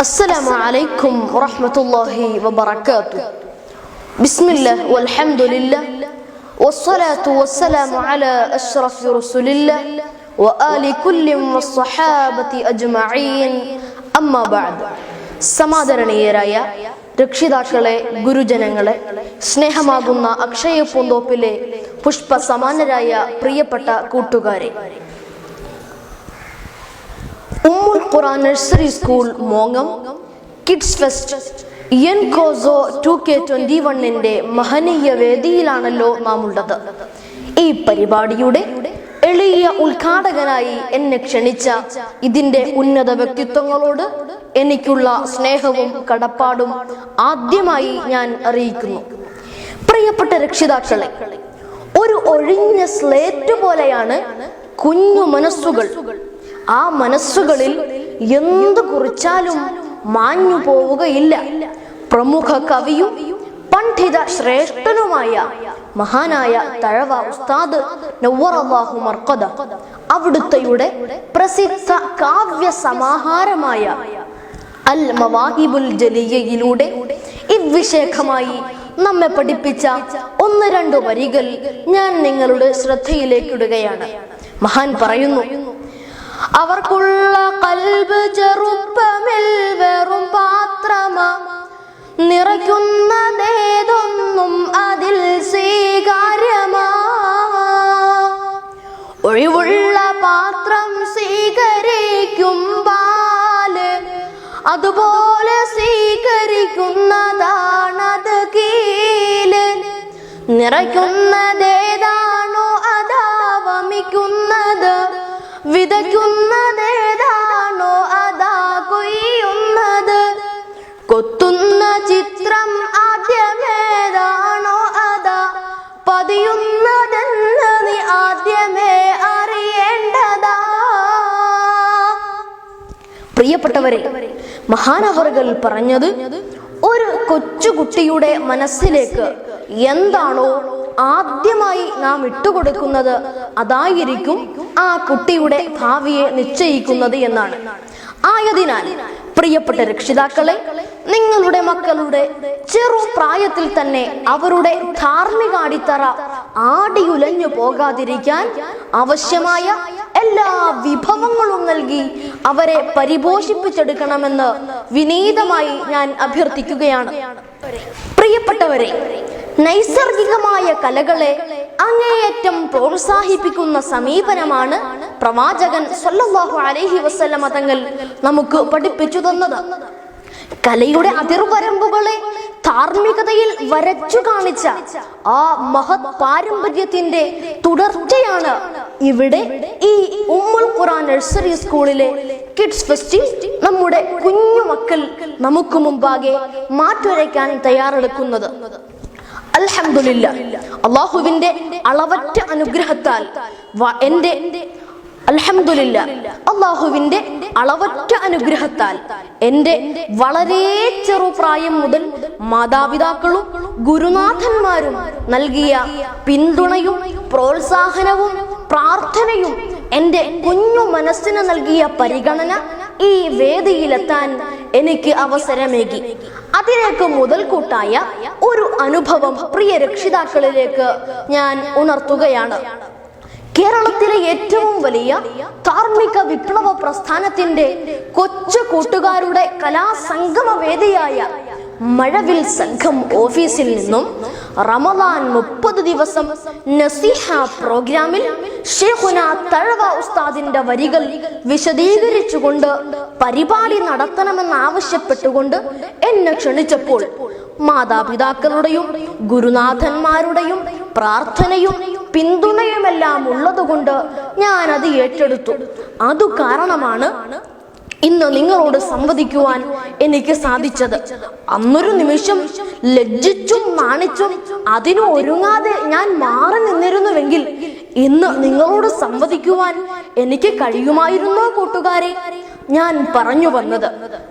السلام عليكم ورحمة الله وبركاته بسم الله والحمد لله والصلاة والسلام على أشرف رسول الله وآل كل والصحابة أجمعين أما بعد സമാദരണീയരായ രക്ഷിതാക്കളെ ഗുരുജനങ്ങളെ സ്നേഹമാകുന്ന അക്ഷയ പൂന്തോപ്പിലെ പുഷ്പ സമാനരായ പ്രിയപ്പെട്ട കൂട്ടുകാരെ ഉമ്മുൽ ഖുറാൻ നഴ്സറി സ്കൂൾ മോങ്ങം കിഡ്സ് ഫെസ്റ്റ് എൻ കോസോ ടു കെ ട്വന്റി വണ്ണിന്റെ മഹനീയ വേദിയിലാണല്ലോ നാം ഉള്ളത്. ഈ പരിപാടിയുടെ എളിയ ഉദ്ഘാടകനായി എന്നെ ക്ഷണിച്ച ഇതിന്റെ ഉന്നത വ്യക്തിത്വങ്ങളോട് എനിക്കുള്ള സ്നേഹവും കടപ്പാടും ആദ്യമായി ഞാൻ അറിയിക്കുന്നു. പ്രിയപ്പെട്ട രക്ഷിതാക്കളെ ഒരു ഒഴിഞ്ഞ സ്ലേറ്റ് പോലെയാണ് കുഞ്ഞു മനസ്സുകൾ. ആ മനസ്സുകളിൽ എന്തു കുറിച്ചാലും മാഞ്ഞു പോവുകയില്ല. പ്രമുഖ കവിയും പണ്ഡിത ശ്രേഷ്ഠനുമായ മഹാനായ തഴവ ഉസ്താദ് നവ്വറല്ലാഹു മർക്കദ അവിടുത്തെയുടെ പ്രസിദ്ധ കാവ്യ സമാഹാരമായ അൽ മവാഹിബുൽ ജലിയയിലൂടെ ഇവിഷേഖമായി നമ്മെ പഠിപ്പിച്ച ഒന്ന് രണ്ട് വരികൾ ഞാൻ നിങ്ങളുടെ ശ്രദ്ധയിലേക്കിടുകയാണ് മഹാൻ പറയുന്നു അവർക്കുള്ള കൽബ് ചെറുപ്പമിൽ വെറും പാത്രമാ. നിറയ്ക്കുന്നതേതൊന്നും അതിൽ സ്വീകാര്യമാ. ഒഴിവുള്ള പാത്രം സ്വീകരിക്കും പാൽ. അതുപോലെ സ്വീകരിക്കുന്നതാണത് കീൽ. നിറയ്ക്കുന്നതേതാണോ ചിത്രം ആദ്യമേതാണോ അതാ? പതിയുന്നതെന്ന് നീ ആദ്യമേ അറിയേണ്ടതാ. പ്രിയപ്പെട്ടവരെ മഹാനവറുകൾ പറഞ്ഞത് ഒരു കൊച്ചുകുട്ടിയുടെ മനസ്സിലേക്ക് എന്താണോ ആദ്യമായി നാം ഇട്ടുകൊടുക്കുന്നത് അതായിരിക്കും ആ കുട്ടിയുടെ ഭാവിയെ നിശ്ചയിക്കുന്നത് എന്നാണ്. ആയതിനാൽ പ്രിയപ്പെട്ട രക്ഷിതാക്കളെ നിങ്ങളുടെ മക്കളുടെ ചെറു പ്രായത്തിൽ തന്നെ അവരുടെ ധാർമ്മിക അടിത്തറ ആടിയുലഞ്ഞു പോകാതിരിക്കാൻ ആവശ്യമായ എല്ലാ വിഭവങ്ങളും നൽകി അവരെ പരിപോഷിപ്പിച്ചെടുക്കണമെന്ന് വിനീതമായി ഞാൻ അഭ്യർത്ഥിക്കുകയാണ്. പ്രിയപ്പെട്ടവരെ നൈസർഗികമായ കലകളെ അങ്ങേയറ്റം പ്രോത്സാഹിപ്പിക്കുന്ന സമീപനമാണ് പ്രവാചകൻ സല്ലല്ലാഹു അലഹി വസല്ലമ തങ്ങൾ നമുക്ക് പഠിപ്പിച്ചു തന്നത്. കലയുടെ അതിർവരമ്പുകളെ ധാർമ്മികതയിൽ വരച്ചു കാണിച്ച ആ മഹത് പാരമ്പര്യത്തിന്റെ തുടർച്ചയാണ് ഇവിടെ ഈ ഉമ്മുൽ ഖുറാൻ നഴ്സറി സ്കൂളിലെ കിഡ്സ് ഫെസ്റ്റിൽ നമ്മുടെ കുഞ്ഞു മക്കൾ നമുക്ക് മുമ്പാകെ മാറ്റുരയ്ക്കാൻ തയ്യാറെടുക്കുന്നത്. അലഹമില്ല അള്ളാഹുവിന്റെ അളവറ്റ അനുഗ്രഹത്താൽ എന്റെ അൽഹംദുലില്ല അള്ളാഹുവിന്റെ അളവറ്റ അനുഗ്രഹത്താൽ എന്റെ വളരെ ചെറുപ്രായം മുതൽ മാതാപിതാക്കളും ഗുരുനാഥന്മാരും നൽകിയ പിന്തുണയും പ്രോത്സാഹനവും പ്രാർത്ഥനയും എന്റെ കുഞ്ഞു മനസ്സിന് നൽകിയ പരിഗണന ഈ വേദിയിലെത്താൻ എനിക്ക് അവസരമേകി. അതിലേക്ക് മുതൽക്കൂട്ടായ ഒരു അനുഭവം പ്രിയ രക്ഷിതാക്കളിലേക്ക് ഞാൻ ഉണർത്തുകയാണ്. കേരളത്തിലെ ഏറ്റവും വലിയ ധാർമ്മിക വിപ്ലവ പ്രസ്ഥാനത്തിന്റെ കൊച്ചു കൂട്ടുകാരുടെ കലാസംഗമ വേദിയായ മഴവിൽ സംഘം ഓഫീസിൽ നിന്നും റമദാൻ മുപ്പത് ദിവസം നസീഹ പ്രോഗ്രാമിൽ ഷെയ്ഖുന തഴവ ഉസ്താദിന്റെ വരികൾ വിശദീകരിച്ചുകൊണ്ട് പരിപാടി നടത്തണമെന്നാവശ്യപ്പെട്ടുകൊണ്ട് എന്നെ ക്ഷണിച്ചപ്പോൾ മാതാപിതാക്കളുടെയും ഗുരുനാഥന്മാരുടെയും പ്രാർത്ഥനയും പിന്തുണയുമെല്ലാം ഉള്ളതുകൊണ്ട് ഞാൻ അത് ഏറ്റെടുത്തു. അതു കാരണമാണ് ഇന്ന് നിങ്ങളോട് സംവദിക്കുവാൻ എനിക്ക് സാധിച്ചത്. അന്നൊരു നിമിഷം ലജ്ജിച്ചും നാണിച്ചും അതിനു ഒരുങ്ങാതെ ഞാൻ മാറി നിന്നിരുന്നുവെങ്കിൽ ഇന്ന് നിങ്ങളോട് സംവദിക്കുവാൻ എനിക്ക് കഴിയുമായിരുന്നോ കൂട്ടുകാരെ? ഞാൻ പറഞ്ഞു വന്നത്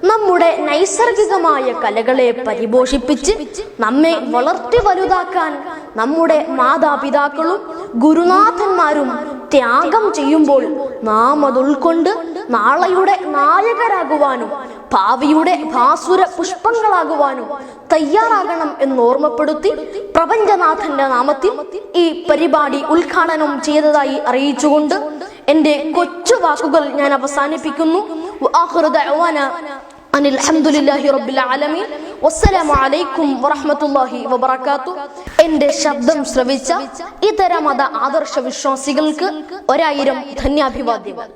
നമ്മുടെ നൈസർഗികമായ കലകളെ പരിപോഷിപ്പിച്ച് നമ്മെ വളർത്തി വലുതാക്കാൻ നമ്മുടെ മാതാപിതാക്കളും ഗുരുനാഥന്മാരും ത്യാഗം ചെയ്യുമ്പോൾ നാം അത് ഉൾക്കൊണ്ട് നാളെയുടെ നായകരാകുവാനും ഭാവിയുടെ ഭാസുര പുഷ്പങ്ങളാകുവാനും തയ്യാറാകണം എന്ന് ഓർമ്മപ്പെടുത്തി പ്രപഞ്ചനാഥന്റെ നാമത്തിൽ ഈ പരിപാടി ഉദ്ഘാടനം ചെയ്തതായി അറിയിച്ചുകൊണ്ട് എന്റെ കൊച്ചു വാക്കുകൾ ഞാൻ അവസാനിപ്പിക്കുന്നു. അനിൽ അൽഹംദുലില്ലാഹി റബ്ബിൽ ആലമീൻ. വസ്സലാമു അലൈക്കും വറഹ്മത്തുള്ളാഹി വബറകാത്തു എന്റെ ശബ്ദം ശ്രവിച്ച ഇതര മത ആദർശ വിശ്വാസികൾക്ക് ഒരായിരം ധന്യാഭിവാദ്യങ്ങൾ.